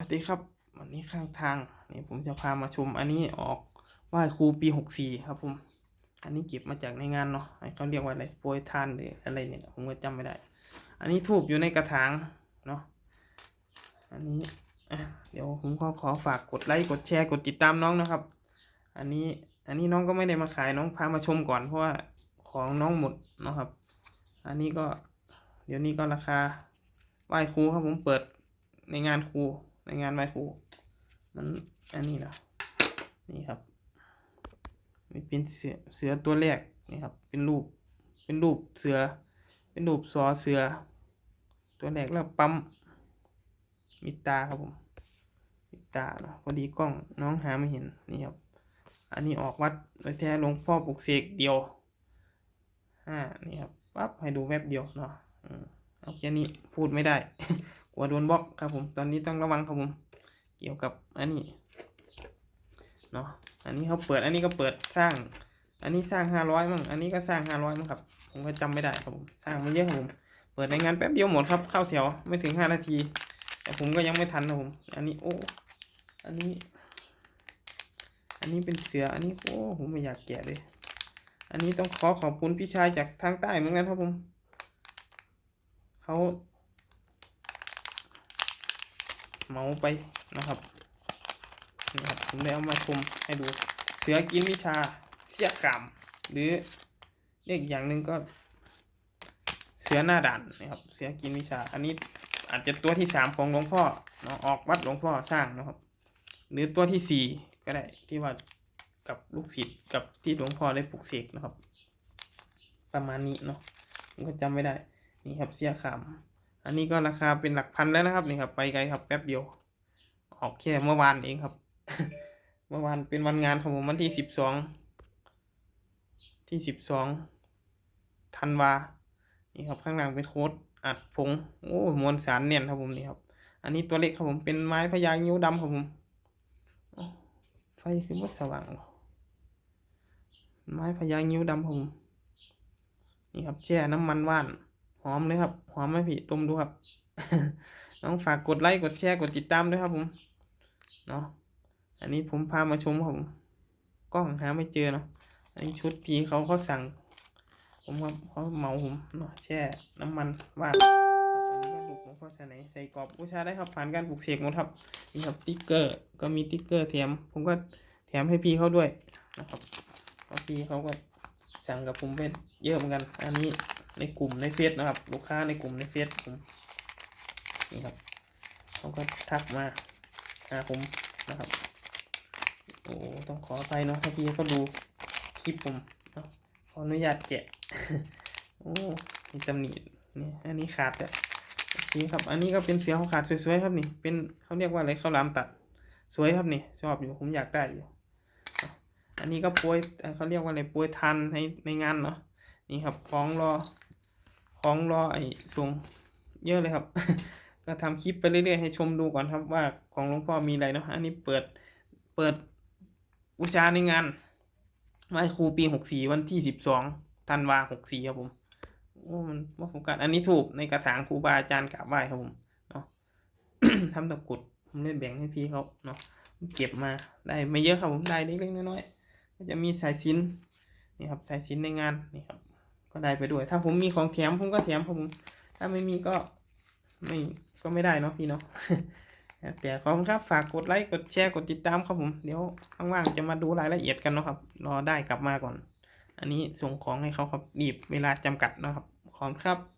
สวัสดีครับวันนี้ข้างทางนี่ผมจะพามาชมอันนี้ออกไหว้ครูปีหกสี่ครับผม อันนี้เก็บมาจากในงานเนาะเขาเรียกว่าอะไรโปรยทานหรืออะไรเนี่ยผมก็จำไม่ได้ อันนี้ทูบอยู่ในกระถางเนาะอันนี้เดี๋ยวผมก็ขอฝากกดไลค์กดแชร์กดติดตามน้องนะครับ อันนี้อันนี้น้องก็ไม่ได้มาขายน้องพามาชมก่อนเพราะว่าของน้องหมดเนาะครับ อันนี้ก็เดี๋ยวนี้ก็ราคาไหว้ครูครับผมเปิดในงานครู ในงานไหว้ครูมันอันนี้นะนี่ครับนี่เป็นเสือเสือตัวแรกนี่ครับเป็นรูปเป็นรูปเสือ เป็นรูปซอเสือ ตัวแรกแล้วปั๊มมีตาครับผมมีตาเนาะพอดีกล้องน้องหาไม่เห็นนี่ครับ อันนี้ออกวัดโดยแท้หลวงพ่อปลุกเสกเดียวอ่านี่ครับปั๊บให้ดูแวบเดียวเนาะอืมเอาแค่นี้พูดไม่ได้ กลัวโดนบล็อกครับผมตอนนี้ต้องระวังครับผม เกี่ยวกับอันนี้เนาะอันนี้เขาเปิดอันนี้ก็เปิดสร้าง อันนี้สร้างห้าร้อยมั้งอันนี้ก็สร้างห้าร้อยมั้งครับผมก็จำไม่ได้ครับผมสร้างมาเยอะครับผมเปิดในงานแป๊บเดียวหมดครับเข้าแถวไม่ถึงห้านาที แต่ผมก็ยังไม่ทันนะผม อันนี้โอ้อันนี้ อันนี้เป็นเสืออันนี้โอ้ผมไม่อยากแกะเลยอันนี้ต้องขอขอบคุณพี่ชายจากทางใต้เหมือนกันครับผมเขา เมาไปนะครับนะครับผมได้เอามาชมให้ดู เสือกินวิชาเสียกรรมหรือเรียกอีกอย่างหนึ่งก็ เสือหน้าด่านนะครับ เสือกินวิชา อันนี้อาจจะตัวที่สามของหลวงพ่อเนาะออกวัดหลวงพ่อสร้างนะครับ หรือตัวที่สี่ก็ได้ที่ว่ากับลูกศิษย์กับที่หลวงพ่อได้ปลุกเสกนะครับ ประมาณนี้เนาะผมก็จำไม่ได้ นี่ครับเสียขาม อันนี้ก็ราคาเป็นหลักพันแล้วนะครับนี่ครับไปไกลครับแป๊บเดียว ออกแค่เมื่อวานเองครับ เมื่อวานเป็นวันงานของผมวันที่สิบสองที่สิบสองธันวานี่ครับข้างหลังเป็นโค้ดอัดผงโอ้มวลสารเนียนครับผมนี่ครับอันนี้ตัวเล็กครับผมเป็นไม้พญางิ้วดำครับผมไฟคือว่าสว่าง ไม้พญางิ้วดำครับผมนี่ครับแช่น้ำมันว่าน อมเลยครับ หอมไหมพี่ต้มดูครับ น้องฝากกดไลค์กดแชร์กดติดตามด้วยครับผม เนาะ อันนี้ผมพามาชมครับผมกล้องหาไม่เจอเนาะ อันนี้ชุดพีเขาเขาสั่ง ผมครับเขาเมาผมเนาะแช่น้ำมันว่านนี่ก็ใส่ไหนใส่กรอบบูชาได้ครับผ่านการปลูกเสกหมดครับนี่ครับติ๊กเกอร์ก็มีติ๊กเกอร์แถม ผมก็แถมให้พี่เขาด้วยนะครับเพราะพี่เขาก็สั่งกับผมไปเยอะเหมือนกัน อันนี้ ในกลุ่มในเฟซนะครับ ลูกค้าในกลุ่มในเฟซผมนี่ครับเขาก็ทักมาหาผมนะครับโอ้ต้องขออภัยเนาะถ้าพี่เขาดูคลิปผมเนาขออนุญาตแกะโอ้มีตำหนินี่อันนี้ขาดแล้วโอเคครับ อันนี้ก็เป็นเสียงของขาดสวยๆครับนี่ เป็นเขาเรียกว่าอะไรข้าวหลามตัดสวยครับนี่ชอบอยู่ผมอยากได้อยู่ อันนี้ก็ปรยเขาเรียกว่าอะไรปรยทันในในงานเนาะนี่ครับของรอ ของรอไอ้ส่งเยอะเลยครับ ก็ทำคลิปไปเรื่อยๆให้ชมดูก่อนครับว่าของหลวงพ่อมีอะไรเนาะอันนี้เปิดเปิดอุชาในงานไหว้ครูปีหกสี่วันที่สิบสองธันวาหกสี่ครับผมโอ้มันว่าโฟกัสอันนี้ถูกในกระถางครูบาอาจารย์กราบไหว้ครับผมเนาะทำตะกรุดผมได้แบ่งให้พี่เขาเนาะเก็บมาได้ไม่เยอะครับผมได้เล็กๆน้อยๆก็จะมีสายสินนี่ครับสายสินในงานนี่ครับ ก็ได้ไปด้วย ถ้าผมมีของแถมผมก็แถมครับผม ถ้าไม่มีก็ไม่ก็ไม่ได้เนาะพี่เนาะแต่ขอบคุณครับฝากกดไลค์กดแชร์กดติดตามครับผม เดี๋ยวว่างๆจะมาดูรายละเอียดกันเนาะครับ รอได้กลับมาก่อน อันนี้ส่งของให้เขาครับรีบเวลาจำกัดนะครับขอบคุณครับ